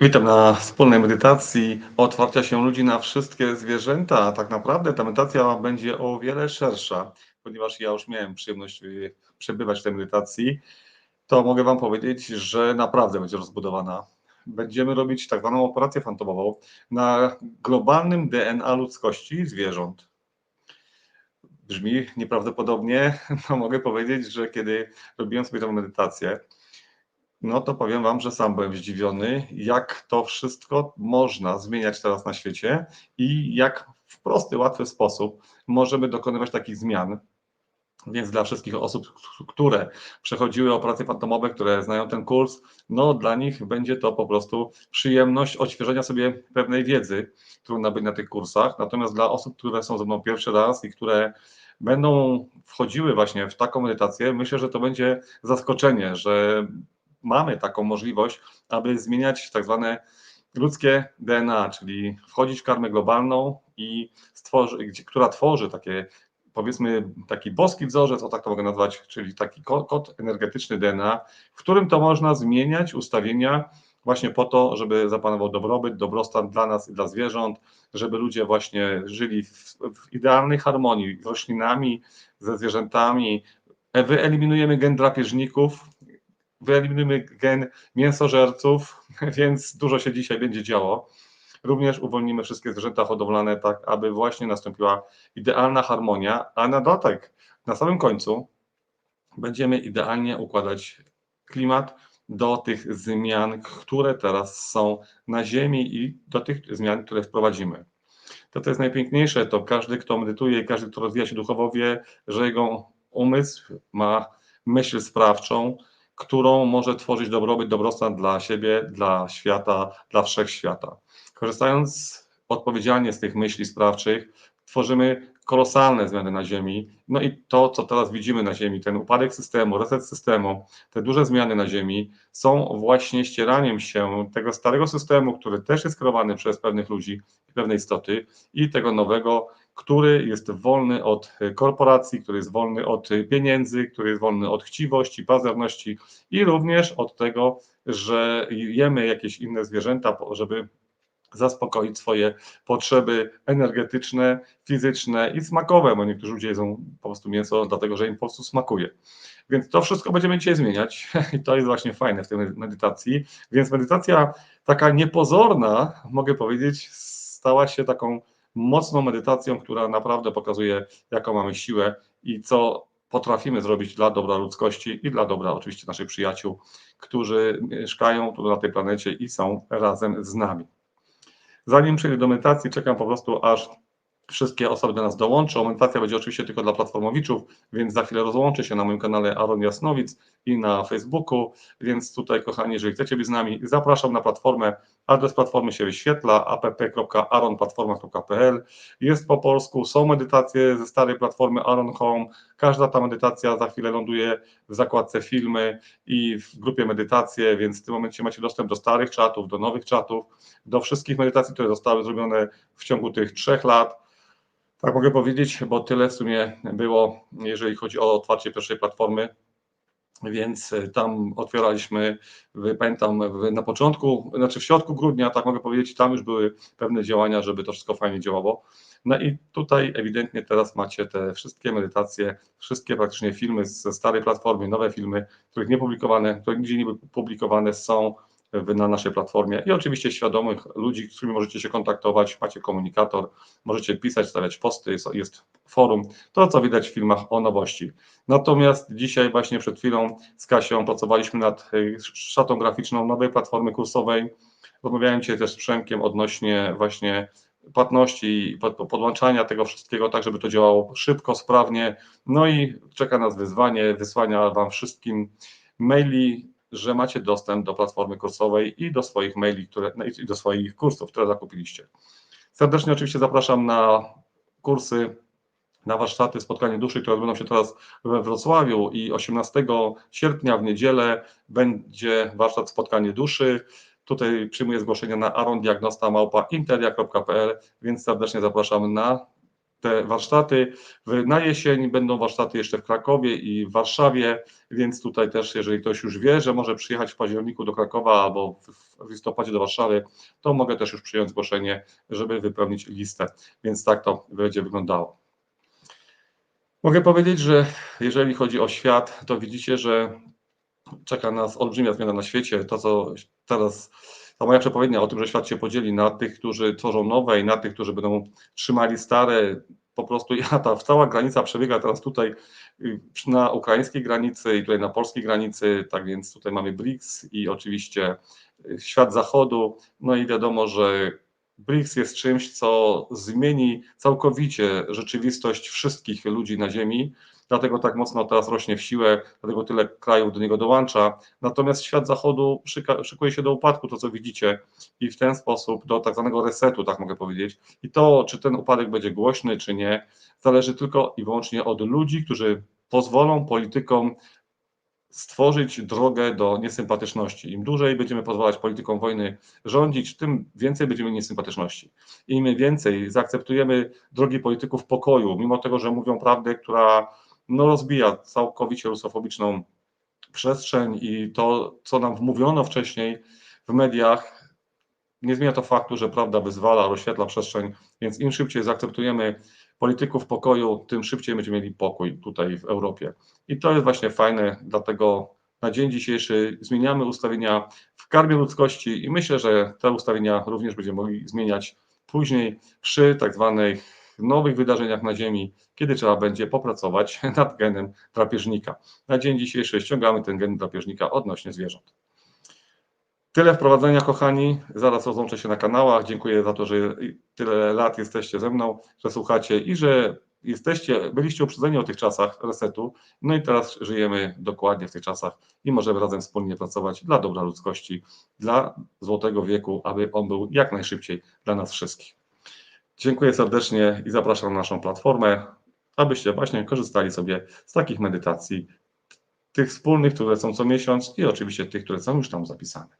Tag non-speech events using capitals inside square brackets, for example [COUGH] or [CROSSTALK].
Witam na wspólnej medytacji otwarcia się ludzi na wszystkie zwierzęta. Tak naprawdę ta medytacja będzie o wiele szersza, ponieważ ja już miałem przyjemność y, przebywać w tej medytacji, to mogę Wam powiedzieć, że naprawdę będzie rozbudowana. Będziemy robić tak zwaną operację fantomową na globalnym DNA ludzkości zwierząt. Brzmi nieprawdopodobnie, [LAUGHS] no mogę powiedzieć, że kiedy robiłem sobie tę medytację, no to powiem Wam, że sam byłem zdziwiony, jak to wszystko można zmieniać teraz na świecie i jak w prosty, łatwy sposób możemy dokonywać takich zmian. Więc dla wszystkich osób, które przechodziły operacje fantomowe, które znają ten kurs, no dla nich będzie to po prostu przyjemność odświeżenia sobie pewnej wiedzy, którą nabyć na tych kursach. Natomiast dla osób, które są ze mną pierwszy raz i które będą wchodziły właśnie w taką medytację, myślę, że to będzie zaskoczenie, że mamy taką możliwość, aby zmieniać tak zwane ludzkie DNA, czyli wchodzić w karmę globalną i stworzy, która tworzy takie powiedzmy taki boski wzorzec, o tak to mogę nazwać, czyli taki kod energetyczny DNA, w którym to można zmieniać ustawienia właśnie po to, żeby zapanował dobrobyt, dobrostan dla nas i dla zwierząt, żeby ludzie właśnie żyli w, w idealnej harmonii z roślinami, ze zwierzętami. Wyeliminujemy gen drapieżników, wyeliminujemy gen mięsożerców, [LAUGHS] więc dużo się dzisiaj będzie działo. Również uwolnimy wszystkie zwierzęta hodowlane tak, aby właśnie nastąpiła idealna harmonia, a na dodatek, na samym końcu będziemy idealnie układać klimat do tych zmian, które teraz są na Ziemi i do tych zmian, które wprowadzimy. To, co jest najpiękniejsze, to każdy, kto medytuje, każdy, kto rozwija się duchowo, wie, że jego umysł ma myśl sprawczą, którą może tworzyć dobrobyt, dobrostan dla siebie, dla świata, dla wszechświata. Korzystając odpowiedzialnie z tych myśli sprawczych, tworzymy kolosalne zmiany na Ziemi. No i to, co teraz widzimy na Ziemi, ten upadek systemu, reset systemu, te duże zmiany na Ziemi są właśnie ścieraniem się tego starego systemu, który też jest kierowany przez pewnych ludzi pewne istoty i tego nowego, który jest wolny od korporacji, który jest wolny od pieniędzy, który jest wolny od chciwości, pazerności i również od tego, że jemy jakieś inne zwierzęta, żeby zaspokoić swoje potrzeby energetyczne, fizyczne i smakowe, bo niektórzy ludzie jedzą po prostu mięso dlatego, że im po prostu smakuje. Więc to wszystko będziemy dzisiaj zmieniać [LAUGHS] i to jest właśnie fajne w tej medytacji. Więc medytacja taka niepozorna, mogę powiedzieć, stała się taką mocną medytacją, która naprawdę pokazuje, jaką mamy siłę i co potrafimy zrobić dla dobra ludzkości i dla dobra oczywiście naszych przyjaciół, którzy mieszkają tu na tej planecie i są razem z nami. Zanim przejdę do medytacji, czekam po prostu, aż wszystkie osoby do nas dołączą. Medytacja będzie oczywiście tylko dla platformowiczów, więc za chwilę rozłączę się na moim kanale Aaron Jasnowic i na Facebooku, więc tutaj kochani, jeżeli chcecie być z nami, zapraszam na platformę. Adres platformy się wyświetla app.aronplatforma.pl. Jest po polsku, są medytacje ze starej platformy Aaron Home. Każda ta medytacja za chwilę ląduje w zakładce filmy i w grupie medytacje, więc w tym momencie macie dostęp do starych czatów, do nowych czatów, do wszystkich medytacji, które zostały zrobione w ciągu tych trzech lat tak mogę powiedzieć, bo tyle w sumie było, jeżeli chodzi o otwarcie pierwszej platformy. Więc e, tam otwieraliśmy, pamiętam, na początku, znaczy w środku grudnia, tak mogę powiedzieć, tam już były pewne działania, żeby to wszystko fajnie działało. No i tutaj ewidentnie teraz macie te wszystkie medytacje, wszystkie praktycznie filmy ze starej platformy, nowe filmy, których nie publikowane, które nigdzie nie były publikowane są na naszej platformie i oczywiście świadomych ludzi, z którymi możecie się kontaktować, macie komunikator, możecie pisać, stawiać posty, jest, jest forum, to co widać w filmach o nowości. Natomiast dzisiaj właśnie przed chwilą z Kasią pracowaliśmy nad e, szatą graficzną nowej platformy kursowej, rozmawiałem dzisiaj też z Przemkiem odnośnie właśnie płatności i podłączania tego wszystkiego, tak żeby to działało szybko, sprawnie. No i czeka nas wyzwanie. Wysłania Wam wszystkim maili że macie dostęp do platformy kursowej i do swoich maili, które, no i do swoich kursów, które zakupiliście. Serdecznie oczywiście zapraszam na kursy, na warsztaty Spotkanie Duszy, które odbędą się teraz we Wrocławiu i 18 sierpnia w niedzielę będzie warsztat Spotkanie Duszy. Tutaj przyjmuję zgłoszenia na arondiagnostamałpa.interia.pl, więc serdecznie zapraszam na te warsztaty. Na jesień będą warsztaty jeszcze w Krakowie i w Warszawie, więc tutaj też, jeżeli ktoś już wie, że może przyjechać w październiku do Krakowa albo w listopadzie do Warszawy, to mogę też już przyjąć zgłoszenie, żeby wypełnić listę. Więc tak to będzie wyglądało. Mogę powiedzieć, że jeżeli chodzi o świat, to widzicie, że czeka nas olbrzymia zmiana na świecie. To, co teraz, ta moja przepowiednia o tym, że świat się podzieli na tych, którzy tworzą nowe i na tych, którzy będą trzymali stare. Po prostu ja, ta cała granica przebiega teraz tutaj y, na ukraińskiej granicy i tutaj na polskiej granicy, tak więc tutaj mamy BRICS i oczywiście y, świat zachodu. No i wiadomo, że BRICS jest czymś, co zmieni całkowicie rzeczywistość wszystkich ludzi na Ziemi. Dlatego tak mocno teraz rośnie w siłę, dlatego tyle krajów do niego dołącza. Natomiast świat zachodu szykuje się do upadku, to co widzicie, i w ten sposób do tak zwanego resetu, tak mogę powiedzieć. I to, czy ten upadek będzie głośny, czy nie, zależy tylko i wyłącznie od ludzi, którzy pozwolą politykom stworzyć drogę do niesympatyczności. Im dłużej będziemy pozwalać politykom wojny rządzić, tym więcej będziemy niesympatyczności. Im więcej zaakceptujemy drogi polityków pokoju, mimo tego, że mówią prawdę, która no, rozbija całkowicie rusofobiczną przestrzeń i to, co nam wmówiono wcześniej w mediach, nie zmienia to faktu, że prawda wyzwala, rozświetla przestrzeń, więc im szybciej zaakceptujemy polityków pokoju, tym szybciej będziemy mieli pokój tutaj w Europie. I to jest właśnie fajne, dlatego na dzień dzisiejszy zmieniamy ustawienia w karmie ludzkości i myślę, że te ustawienia również będziemy mogli zmieniać później przy tak zwanych nowych wydarzeniach na Ziemi, kiedy trzeba będzie popracować [LAUGHS] nad genem drapieżnika. Na dzień dzisiejszy ściągamy ten gen drapieżnika odnośnie zwierząt. Tyle wprowadzenia, kochani. Zaraz rozłączę się na kanałach. Dziękuję za to, że tyle lat jesteście ze mną, że słuchacie i że jesteście, byliście uprzedzeni o tych czasach resetu. No i teraz żyjemy dokładnie w tych czasach i możemy razem wspólnie pracować dla dobra ludzkości, dla złotego wieku, aby on był jak najszybciej dla nas wszystkich. Dziękuję serdecznie i zapraszam na naszą platformę, abyście właśnie korzystali sobie z takich medytacji, tych wspólnych, które są co miesiąc i oczywiście tych, które są już tam zapisane.